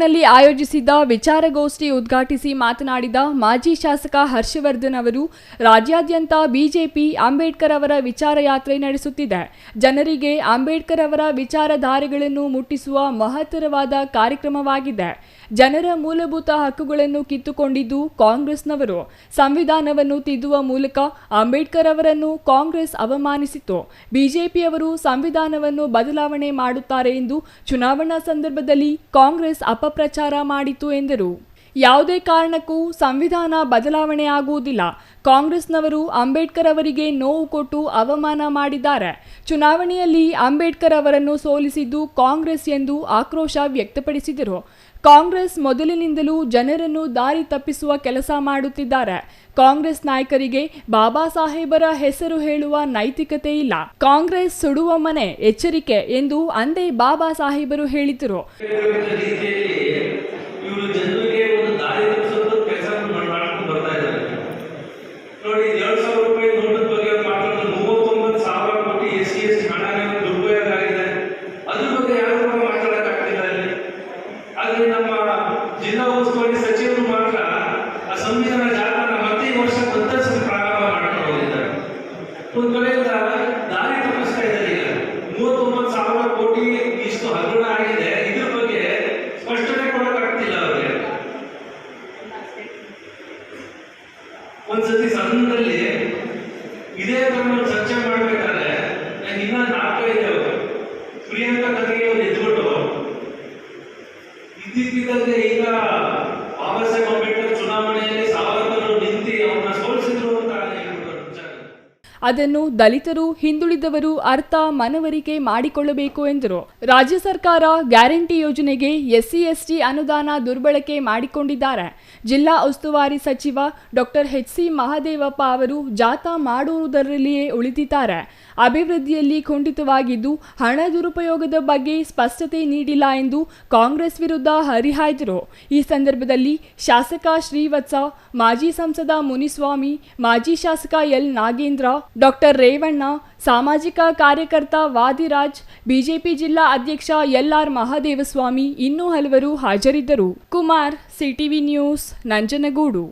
ನಲ್ಲಿ ಆಯೋಜಿಸಿದ್ದ ವಿಚಾರಗೋಷ್ಠಿ ಉದ್ಘಾಟಿಸಿ ಮಾತನಾಡಿದ ಮಾಜಿ ಶಾಸಕ ಹರ್ಷವರ್ಧನ್ ಅವರು, ರಾಜ್ಯಾದ್ಯಂತ ಬಿಜೆಪಿ ಅಂಬೇಡ್ಕರ್ ಅವರ ವಿಚಾರ ಯಾತ್ರೆ ನಡೆಸುತ್ತಿದೆ. ಜನರಿಗೆ ಅಂಬೇಡ್ಕರ್ ಅವರ ವಿಚಾರಧಾರೆಗಳನ್ನು ಮುಟ್ಟಿಸುವ ಮಹತ್ತರವಾದ ಕಾರ್ಯಕ್ರಮವಾಗಿದೆ. ಜನರ ಮೂಲಭೂತ ಹಕ್ಕುಗಳನ್ನು ಕಿತ್ತುಕೊಂಡಿದ್ದು ಕಾಂಗ್ರೆಸ್ನವರು. ಸಂವಿಧಾನವನ್ನು ತಿದ್ದುವ ಮೂಲಕ ಅಂಬೇಡ್ಕರ್ ಅವರನ್ನು ಕಾಂಗ್ರೆಸ್ ಅವಮಾನಿಸಿತು ಬಿಜೆಪಿಯವರು ಸಂವಿಧಾನವನ್ನು ಬದಲಾವಣೆ ಮಾಡುತ್ತಾರೆ ಎಂದು ಚುನಾವಣಾ ಸಂದರ್ಭದಲ್ಲಿ ಕಾಂಗ್ರೆಸ್ ಅಪಪ್ರಚಾರ ಮಾಡಿತು ಎಂದರು. ಯಾವುದೇ ಕಾರಣಕ್ಕೂ ಸಂವಿಧಾನ ಬದಲಾವಣೆ ಆಗುವುದಿಲ್ಲ ಕಾಂಗ್ರೆಸ್ನವರು ಅಂಬೇಡ್ಕರ್ ಅವರಿಗೆ ನೋವು ಕೊಟ್ಟು ಅವಮಾನ ಮಾಡಿದ್ದಾರೆ. ಚುನಾವಣೆಯಲ್ಲಿ ಅಂಬೇಡ್ಕರ್ ಅವರನ್ನು ಸೋಲಿಸಿದ್ದು ಕಾಂಗ್ರೆಸ್ ಎಂದು ಆಕ್ರೋಶ ವ್ಯಕ್ತಪಡಿಸಿದರು. ಕಾಂಗ್ರೆಸ್ ಮೊದಲಿನಿಂದಲೂ ಜನರನ್ನು ದಾರಿ ತಪ್ಪಿಸುವ ಕೆಲಸ ಮಾಡುತ್ತಿದ್ದಾರೆ. ಕಾಂಗ್ರೆಸ್ ನಾಯಕರಿಗೆ ಬಾಬಾ ಸಾಹೇಬರ ಹೆಸರು ಹೇಳುವ ನೈತಿಕತೆ ಇಲ್ಲ. ಕಾಂಗ್ರೆಸ್ ಸುಡುವ ಮನೆ ಎಚ್ಚರಿಕೆ ಎಂದು ಅಂದೇ ಬಾಬಾ ಸಾಹೇಬರು ಹೇಳಿದರು. ರೀತಿಯಲ್ಲಿ ಸಚಿವರು ಮಾತ್ರ ಆ ವರ್ಷ ಪ್ರಾರಂಭ ಮಾಡ್ಕೊಂಡು ದಾರಿ ತಪ್ಪಿಸ್ತಾ ಇದ್ದಾರೆ ಈಗ. ಕೋಟಿ ಇಷ್ಟು ಆಗಿದೆ. ಇದ್ರ ಬಗ್ಗೆ ಸ್ಪಷ್ಟನೆ ಕೊಡೋಕ್ಕಾಗ್ತಿಲ್ಲ ಅವ್ರಿಗೆ. ಇದೇ ಚರ್ಚೆ ಮಾಡ್ಬೇಕಾದ್ರೆ ಇನ್ನ ನಾಲ್ಕೈದು ಪ್ರಿಯಾಂಕಾ ಎದ್ಬಿಟ್ಟು ಇದ್ದಿದ್ದಂತೆ ಈಗ ಬಾಬಾ ಸಾಹೇಬ್ ಅಂಬೇಡ್ಕರ್ ಚುನಾವಣೆಯಲ್ಲಿ ಅದನ್ನು ದಲಿತರು, ಹಿಂದುಳಿದವರು ಅರ್ಥ ಮನವರಿಕೆ ಮಾಡಿಕೊಳ್ಳಬೇಕು ಎಂದರು. ರಾಜ್ಯ ಸರ್ಕಾರ ಗ್ಯಾರಂಟಿ ಯೋಜನೆಗೆ ಎಸ್ಸಿ ಎಸ್ಟಿ ಅನುದಾನ ದುರ್ಬಳಕೆ ಮಾಡಿಕೊಂಡಿದ್ದಾರೆ. ಜಿಲ್ಲಾ ಉಸ್ತುವಾರಿ ಸಚಿವ ಡಾಕ್ಟರ್ ಎಚ್ ಸಿ ಮಹಾದೇವಪ್ಪ ಅವರು ಜಾಥಾ ಮಾಡುವುದರಲ್ಲಿಯೇ ಉಳಿದಿದ್ದಾರೆ. ಅಭಿವೃದ್ಧಿಯಲ್ಲಿ ಕುಂಠಿತವಾಗಿದ್ದು, ಹಣ ದುರುಪಯೋಗದ ಬಗ್ಗೆ ಸ್ಪಷ್ಟತೆ ನೀಡಿಲ್ಲ ಎಂದು ಕಾಂಗ್ರೆಸ್ ವಿರುದ್ಧ ಹರಿಹಾಯ್ದರು. ಈ ಸಂದರ್ಭದಲ್ಲಿ ಶಾಸಕ ಶ್ರೀವತ್ಸ, ಮಾಜಿ ಸಂಸದ ಮುನಿಸ್ವಾಮಿ, ಮಾಜಿ ಶಾಸಕ ಎಲ್ ನಾಗೇಂದ್ರ ಡಾಕ್ಟರ್ ರೇವಣ್ಣ, ಸಾಮಾಜಿಕ ಕಾರ್ಯಕರ್ತ ವಾದಿರಾಜ್, ಬಿಜೆಪಿ ಜಿಲ್ಲಾ ಅಧ್ಯಕ್ಷ ಎಲ್ಆರ್ ಮಹಾದೇವಸ್ವಾಮಿ, ಇನ್ನೂ ಹಲವರು ಹಾಜರಿದ್ದರು. Kumar, CTV news, Nanjangud.